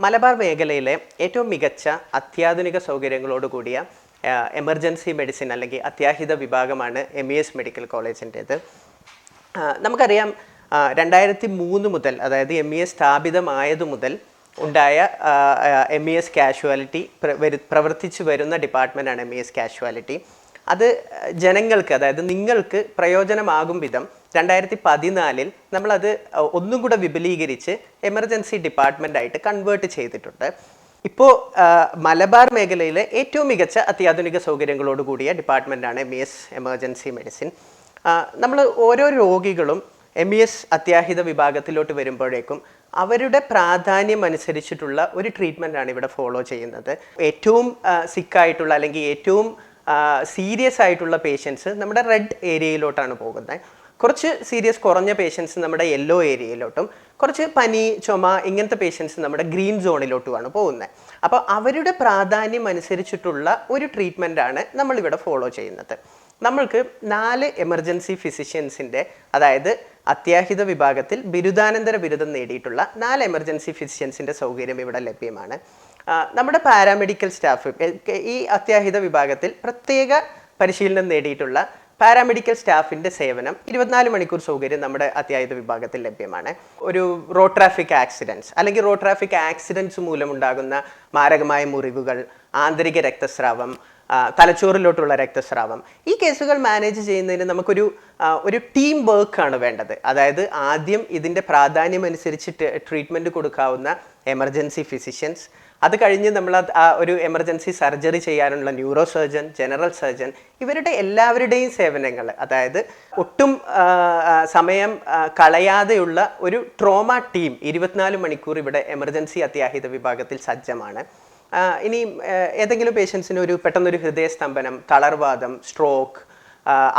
മലബാർ മേഖലയിലെ ഏറ്റവും മികച്ച അത്യാധുനിക സൗകര്യങ്ങളോട് കൂടിയ എമർജൻസി മെഡിസിൻ അല്ലെങ്കിൽ അത്യാഹിത വിഭാഗമാണ് എം ഇ എസ് മെഡിക്കൽ കോളേജിന്റേത് നമുക്കറിയാം രണ്ടായിരത്തി മൂന്ന് മുതൽ അതായത് എം ഇ എസ് സ്ഥാപിതമായതു മുതൽ ഉണ്ടായ എം ഇ എസ് കാഷ്വാലിറ്റി പ്രവർത്തിച്ചു വരുന്ന ഡിപ്പാർട്ട്മെന്റാണ് എം ഇ എസ് കാഷ്വാലിറ്റി അത് ജനങ്ങൾക്ക് അതായത് നിങ്ങൾക്ക് പ്രയോജനമാകും വിധം രണ്ടായിരത്തി പതിനാലിൽ നമ്മളത് ഒന്നും കൂടെ വിപുലീകരിച്ച് എമർജൻസി ഡിപ്പാർട്ട്മെന്റ് ആയിട്ട് കൺവേർട്ട് ചെയ്തിട്ടുണ്ട്. ഇപ്പോൾ മലബാർ മേഖലയിലെ ഏറ്റവും മികച്ച അത്യാധുനിക സൗകര്യങ്ങളോട് കൂടിയ ഡിപ്പാർട്ട്മെന്റാണ് M E S emergency medicine. നമ്മൾ ഓരോ രോഗികളും എം ഇ എസ് അത്യാഹിത വിഭാഗത്തിലോട്ട് വരുമ്പോഴേക്കും അവരുടെ പ്രാധാന്യം അനുസരിച്ചിട്ടുള്ള ഒരു ട്രീറ്റ്മെന്റാണ് ഇവിടെ ഫോളോ ചെയ്യുന്നത്. ഏറ്റവും സിക്കായിട്ടുള്ള അല്ലെങ്കിൽ ഏറ്റവും സീരിയസ് ആയിട്ടുള്ള പേഷ്യൻസ് നമ്മുടെ റെഡ് ഏരിയയിലോട്ടാണ് പോകുന്നത് കുറച്ച് സീരിയസ് കുറഞ്ഞ പേഷ്യൻസ് നമ്മുടെ യെല്ലോ ഏരിയയിലോട്ടും കുറച്ച് പനി ചുമ ഇങ്ങനത്തെ പേഷ്യൻസ് നമ്മുടെ ഗ്രീൻ സോണിലോട്ടുമാണ് പോകുന്നത് അപ്പോൾ അവരുടെ പ്രാധാന്യം അനുസരിച്ചിട്ടുള്ള ഒരു ട്രീറ്റ്മെന്റാണ് നമ്മളിവിടെ ഫോളോ ചെയ്യുന്നത്. നമ്മൾക്ക് നാല് എമർജൻസി ഫിസിഷ്യൻസിന്റെ അതായത് അത്യാഹിത വിഭാഗത്തിൽ ബിരുദാനന്തര ബിരുദം നേടിയിട്ടുള്ള നാല് എമർജൻസി ഫിസിഷ്യൻസിന്റെ സൗകര്യം ഇവിടെ ലഭ്യമാണ്. നമ്മുടെ പാരാമെഡിക്കൽ സ്റ്റാഫ് ഈ അത്യാഹിത വിഭാഗത്തിൽ പ്രത്യേക പരിശീലനം നേടിയിട്ടുള്ള പാരാമെഡിക്കൽ സ്റ്റാഫിന്റെ സേവനം ഇരുപത്തിനാല് മണിക്കൂർ സൗകര്യം നമ്മുടെ അത്യാഹിത വിഭാഗത്തിൽ ലഭ്യമാണ്. ഒരു റോഡ് ട്രാഫിക് ആക്സിഡന്റ്സ് അല്ലെങ്കിൽ റോഡ് ട്രാഫിക് ആക്സിഡന്റ്സ് മൂലമുണ്ടാകുന്ന മാരകമായ മുറിവുകൾ ആന്തരിക രക്തസ്രാവം തലച്ചോറിലോട്ടുള്ള രക്തസ്രാവം ഈ കേസുകൾ മാനേജ് ചെയ്യുന്നതിന് നമുക്കൊരു ഒരു ടീം വർക്കാണ് വേണ്ടത്. അതായത് ആദ്യം ഇതിന്റെ പ്രാധാന്യം അനുസരിച്ച് ട്രീറ്റ്മെന്റ് കൊടുക്കാവുന്ന എമർജൻസി ഫിസിഷ്യൻസ് അത് കഴിഞ്ഞ് നമ്മൾ ആ ഒരു എമർജൻസി സർജറി ചെയ്യാനുള്ള ന്യൂറോ സർജൻ ജനറൽ സർജൻ ഇവരുടെ എല്ലാവരുടെയും സേവനങ്ങൾ അതായത് ഒട്ടും സമയം കളയാതെയുള്ള ഒരു ട്രോമ ടീം ഇരുപത്തിനാല് മണിക്കൂർ ഇവിടെ എമർജൻസി അത്യാഹിത വിഭാഗത്തിൽ സജ്ജമാണ്. ഇനി ഏതെങ്കിലും പേഷ്യൻസിന് ഒരു പെട്ടെന്നൊരു ഹൃദയസ്തംഭനം തളർവാദം സ്ട്രോക്ക്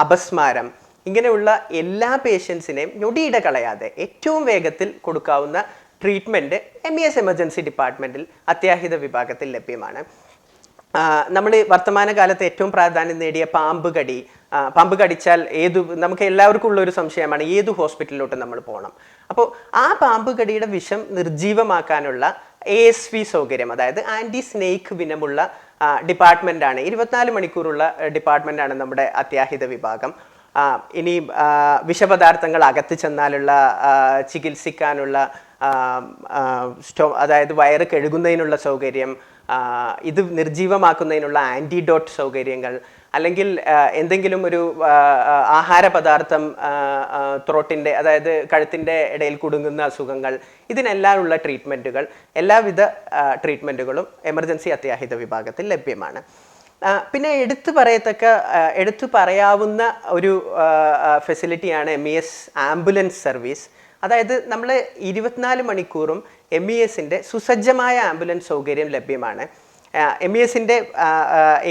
അപസ്മാരം ഇങ്ങനെയുള്ള എല്ലാ പേഷ്യൻസിനെയും ഞൊടിയിട കളയാതെ ഏറ്റവും വേഗത്തിൽ കൊടുക്കാവുന്ന treatment M E S emergency ഡിപ്പാർട്ട്മെന്റിൽ അത്യാഹിത വിഭാഗത്തിൽ ലഭ്യമാണ്. നമ്മൾ വർത്തമാന കാലത്ത് ഏറ്റവും പ്രാധാന്യം നേടിയ പാമ്പ് കടി പാമ്പ് കടിച്ചാൽ ഏത് നമുക്ക് എല്ലാവർക്കും ഉള്ള ഒരു സംശയമാണ് ഏത് ഹോസ്പിറ്റലിലോട്ട് നമ്മൾ പോകണം. അപ്പോൾ ആ പാമ്പ് കടിയുടെ വിഷം നിർജീവമാക്കാനുള്ള എ എസ് വി സൗകര്യം അതായത് ആന്റി സ്നേക്ക് വിനമുള്ള ഡിപ്പാർട്ട്മെന്റാണ് ഇരുപത്തിനാല് മണിക്കൂറുള്ള ഡിപ്പാർട്ട്മെന്റാണ് നമ്മുടെ അത്യാഹിത വിഭാഗം. ഇനി വിഷപദാർത്ഥങ്ങൾ അകത്ത് ചെന്നാലുള്ള ചികിത്സിക്കാനുള്ള സ്റ്റോ അതായത് വയറ് കഴുകുന്നതിനുള്ള സൗകര്യം ഇത് നിർജീവമാക്കുന്നതിനുള്ള ആന്റിഡോട്ട് സൗകര്യങ്ങൾ അല്ലെങ്കിൽ എന്തെങ്കിലും ഒരു ആഹാര പദാർത്ഥം ത്രോട്ടിന്റെ അതായത് കഴുത്തിന്റെ ഇടയിൽ കുടുങ്ങുന്ന അസുഖങ്ങൾ ഇതിനെല്ലാമുള്ള ട്രീറ്റ്മെന്റുകൾ എല്ലാവിധ ട്രീറ്റ്മെന്റുകളും എമർജൻസി അത്യാഹിത വിഭാഗത്തിൽ ലഭ്യമാണ്. പിന്നെ എടുത്തു പറയത്തക്ക എടുത്തു പറയാവുന്ന ഒരു ഫെസിലിറ്റിയാണ് M E S ambulance service. അതായത് നമ്മൾ ഇരുപത്തിനാല് മണിക്കൂറും എം ഇ എസിന്റെ സുസജ്ജമായ ആംബുലൻസ് സൗകര്യം ലഭ്യമാണ്. എം ഇ എസിന്റെ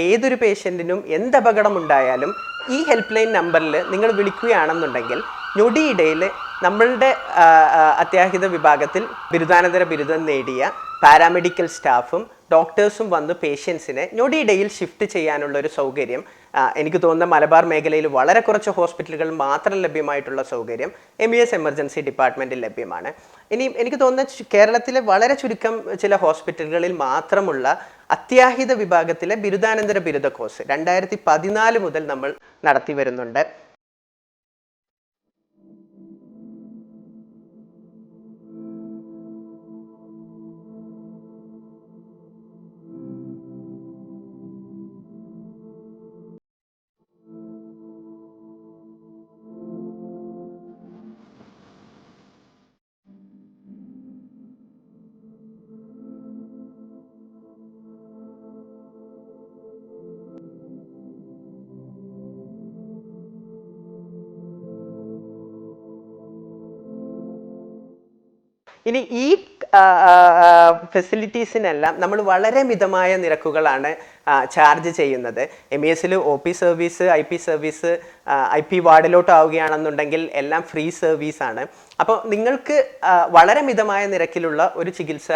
ഏതൊരു പേഷ്യന്റിനും എന്ത് അപകടം ഉണ്ടായാലും ഈ ഹെൽപ്പ് ലൈൻ നമ്പറിൽ നിങ്ങൾ വിളിക്കുകയാണെന്നുണ്ടെങ്കിൽ ഞൊടിയിടയിൽ നമ്മളുടെ അത്യാഹിത വിഭാഗത്തിൽ ബിരുദാനന്തര ബിരുദം നേടിയ പാരാമെഡിക്കൽ സ്റ്റാഫും ഡോക്ടേഴ്സും വന്ന് പേഷ്യൻസിനെ ഞൊടിയിടയിൽ ഷിഫ്റ്റ് ചെയ്യാനുള്ള ഒരു സൗകര്യം എനിക്ക് തോന്നുന്ന മലബാർ മേഖലയിൽ വളരെ കുറച്ച് ഹോസ്പിറ്റലുകൾ മാത്രം ലഭ്യമായിട്ടുള്ള സൗകര്യം എം ബി എസ് എമർജൻസി ഡിപ്പാർട്ട്മെന്റിൽ ലഭ്യമാണ്. ഇനി എനിക്ക് തോന്നുന്ന കേരളത്തിലെ വളരെ ചുരുക്കം ചില ഹോസ്പിറ്റലുകളിൽ മാത്രമുള്ള അത്യാഹിത വിഭാഗത്തിലെ ബിരുദാനന്തര ബിരുദ കോഴ്സ് രണ്ടായിരത്തി പതിനാല് മുതൽ നമ്മൾ നടത്തി വരുന്നുണ്ട്. ഇനി ഈ ഫെസിലിറ്റീസിനെല്ലാം നമ്മൾ വളരെ മിതമായ നിരക്കുകളാണ് ചാർജ് ചെയ്യുന്നത്. എം ഇ എസിൽ O P service I P service I P വാർഡിലോട്ടാവുകയാണെന്നുണ്ടെങ്കിൽ എല്ലാം ഫ്രീ സർവീസാണ് അപ്പോൾ നിങ്ങൾക്ക് വളരെ മിതമായ നിരക്കിലുള്ള ഒരു ചികിത്സ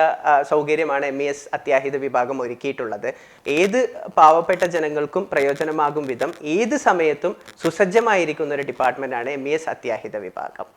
സൗകര്യമാണ് എം ഇ എസ് അത്യാഹിത വിഭാഗം ഒരുക്കിയിട്ടുള്ളത്. ഏത് പാവപ്പെട്ട ജനങ്ങൾക്കും പ്രയോജനമാകും വിധം ഏത് സമയത്തും സുസജ്ജമായിരിക്കുന്ന ഒരു ഡിപ്പാർട്ട്മെന്റാണ് എം ഇ എസ് അത്യാഹിത വിഭാഗം.